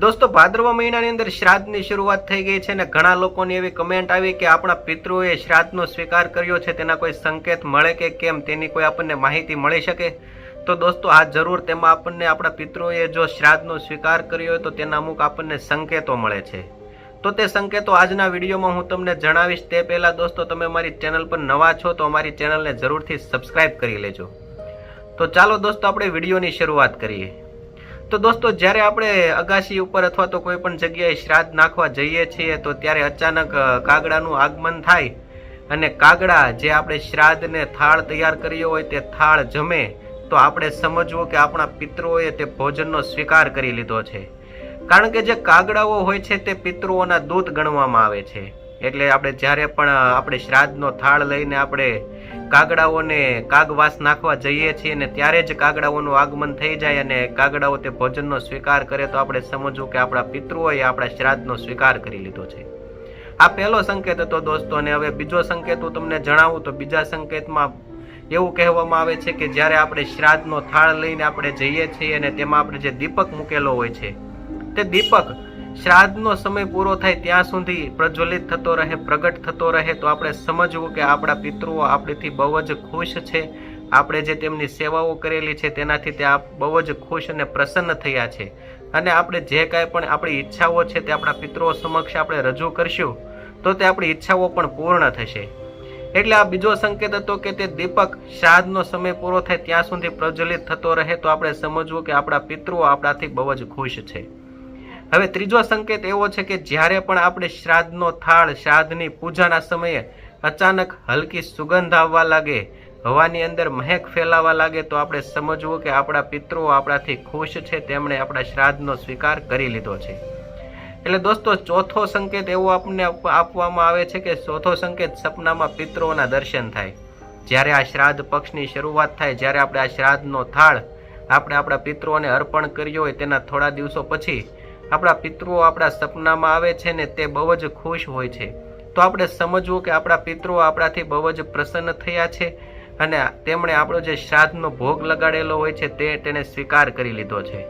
દોસ્તો, ભાદરવા મહિનાની અંદર શ્રાદ્ધની શરૂઆત થઈ ગઈ છે અને ઘણા લોકોની એવી કમેન્ટ આવી કે આપણા પિતૃઓએ શ્રાદ્ધનો સ્વીકાર કર્યો છે, તેના કોઈ સંકેત મળે કે કેમ, તેની કોઈ આપણને માહિતી મળી શકે? તો દોસ્તો, આ જરૂર તેમાં આપણને, આપણા પિતૃઓએ જો શ્રાદ્ધનો સ્વીકાર કર્યો હોય તો તેના અમુક આપણને સંકેતો મળે છે. તો તે સંકેતો આજના વિડીયોમાં હું તમને જણાવીશ. તે પહેલાં દોસ્તો, તમે મારી ચેનલ પર નવા છો તો અમારી ચેનલને જરૂરથી સબસ્ક્રાઇબ કરી લેજો. તો ચાલો દોસ્તો, આપણે વિડીયોની શરૂઆત કરીએ. તો દોસ્તો, જ્યારે આપણે અગાશી ઉપર અથવા તો કોઈ પણ જગ્યાએ શ્રાદ્ધ નાખવા જઈએ છીએ, તો ત્યારે અચાનક કાગડાનું આગમન થાય અને કાગડા જે આપણે શ્રાદ્ધને થાળ તૈયાર કર્યો હોય તે થાળ જમે, તો આપણે સમજવું કે આપણા પિતૃઓએ તે ભોજનનો સ્વીકાર કરી લીધો છે. કારણ કે જે કાગડાઓ હોય છે તે પિતૃઓના દૂત ગણવામાં આવે છે. એટલે આપણે જ્યારે પણ આપણે શ્રાદ્ધનો થાળ લઈને આપણે કાગડાઓને કાગવાસ નાખવા જઈએ છીએ અને ત્યારે જ કાગડાઓનું આગમન થઈ જાય અને કાગડાઓ તે ભોજનનો સ્વીકાર કરે, તો આપણે સમજવું કે આપણા પિતૃઓએ આપણા શ્રાદ્ધનો સ્વીકાર કરી લીધો છે. આ પહેલો સંકેત હતો દોસ્તો, અને હવે બીજો સંકેત હું તમને જણાવું, તો બીજા સંકેતમાં એવું કહેવામાં આવે છે કે જ્યારે આપણે શ્રાદ્ધનો થાળ લઈને આપણે જઈએ છીએ અને તેમાં આપણે જે દીપક મૂકેલો હોય છે, તે દીપક શ્રાદ્ધનો સમય પૂરો થાય ત્યાં સુધી પ્રજ્વલિત થતો રહે, પ્રગટ થતો રહે, તો આપણે સમજવું કે આપણા પિતૃઓ આપણીથી બહુ જ ખુશ છે. આપણે જે તેમની સેવાઓ કરેલી છે, તેનાથી તે બહુ જ ખુશ અને પ્રસન્ન થયા છે. અને આપણે જે કાંઈ પણ આપણી ઈચ્છાઓ છે, તે આપણા પિતૃઓ સમક્ષ આપણે રજૂ કરશું, તો તે આપણી ઈચ્છાઓ પણ પૂર્ણ થશે. એટલે આ બીજો સંકેત હતો કે તે દીપક શ્રાદ્ધનો સમય પૂરો થાય ત્યાં સુધી પ્રજ્વલિત થતો રહે, તો આપણે સમજવું કે આપણા પિતૃઓ આપણાથી બહુ જ ખુશ છે. હવે ત્રીજો સંકેત એવો છે કે જ્યારે પણ આપણે શ્રાદ્ધનો થાળ શ્રાદ્ધની પૂજાના સમયે અચાનક હલકી સુગંધ આવવા લાગે, હવાની અંદર મહેક ફેલાવા લાગે, તો આપણે સમજવું કે આપણા પિતૃઓ આપણાથી ખુશ છે, તેમણે આપણા શ્રાદ્ધનો સ્વીકાર કરી લીધો છે. એટલે દોસ્તો, ચોથો સંકેત એવો આપણને આપવામાં આવે છે કે ચોથો સંકેત સપનામાં પિતૃઓના દર્શન થાય. જ્યારે આ શ્રાદ્ધ પક્ષની શરૂઆત થાય, જ્યારે આપણે આ શ્રાદ્ધનો થાળ આપણે આપણા પિતૃઓને અર્પણ કર્યો હોય તેના થોડા દિવસો પછી આપણા પિતૃઓ આપણા સપનામાં આવે છે ને તે બહુ જ ખુશ હોય છે. તો આપણે સમજવું કે આપણા પિતૃઓ આપણાથી બહુ જ પ્રસન્ન થયા છે અને તેમણે આપણો જે શ્રાદ્ધનો ભોગ લગાડેલો હોય છે તે તેને સ્વીકાર કરી લીધો છે.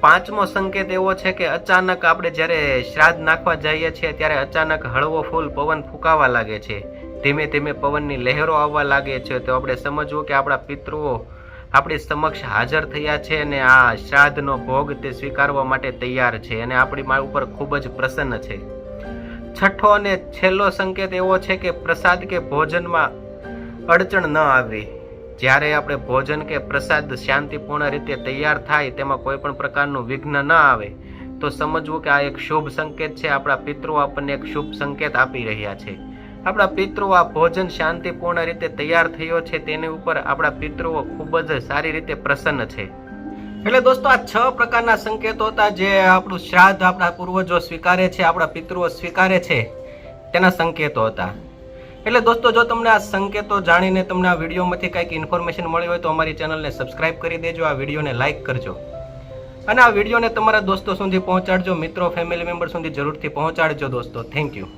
પાંચમો સંકેત એવો છે કે અચાનક આપણે જ્યારે શ્રાદ્ધ નાખવા જઈએ છીએ ત્યારે અચાનક હળવો ફૂલ પવન ફૂંકાવા લાગે છે. ધીમે ધીમે પવનની લહેરો આવવા લાગે છે. તો આપણે સમજવું કે આપણા પિતૃઓ આપણી સમક્ષ હાજર થયા છે અને આ શ્રાદ્ધનો ભોગ તે સ્વીકારવા માટે તૈયાર છે અને આપણી ઉપર ખૂબ જ પ્રસન્ન છે. છઠ્ઠો અને છેલ્લો સંકેત એવો છે કે પ્રસાદ કે ભોજનમાં અડચણ ન આવવી જ્યારે આપણે ભોજન કે પ્રસાદ શાંતિપૂર્ણ રીતે તૈયાર થાય તેમાં કોઈ પણ પ્રકારનું વિઘ્ન ન આવે, તો સમજવું કે આ એક શુભ સંકેત છે. આપણા પિતૃઓ આપણને એક શુભ સંકેત આપી રહ્યા છે. આપણા પિતૃઓ આ ભોજન શાંતિપૂર્ણ રીતે તૈયાર થયો છે તેની ઉપર આપણા પિતૃઓ ખૂબ જ સારી રીતે પ્રસન્ન છે. એટલે દોસ્તો, આ છ પ્રકારના સંકેતો હતા જે આપણું શ્રાદ્ધ આપણા પૂર્વજો સ્વીકારે છે, આપણા પિતૃઓ સ્વીકારે છે, તેના સંકેતો હતા. એટલે દોસ્તો, જો તમને આ સંકેતો જાણીને તમને આ વિડીયોમાંથી કંઈક ઇન્ફોર્મેશન મળી હોય તો અમારી ચેનલને સબસ્ક્રાઇબ કરી દેજો, આ વિડીયોને લાઇક કરજો. અને આ વિડીયોને તમારા દોસ્તો સુધી પહોંચાડજો, મિત્રો, ફેમિલી મેમ્બર સુધી જરૂરથી પહોંચાડજો દોસ્તો. Thank you.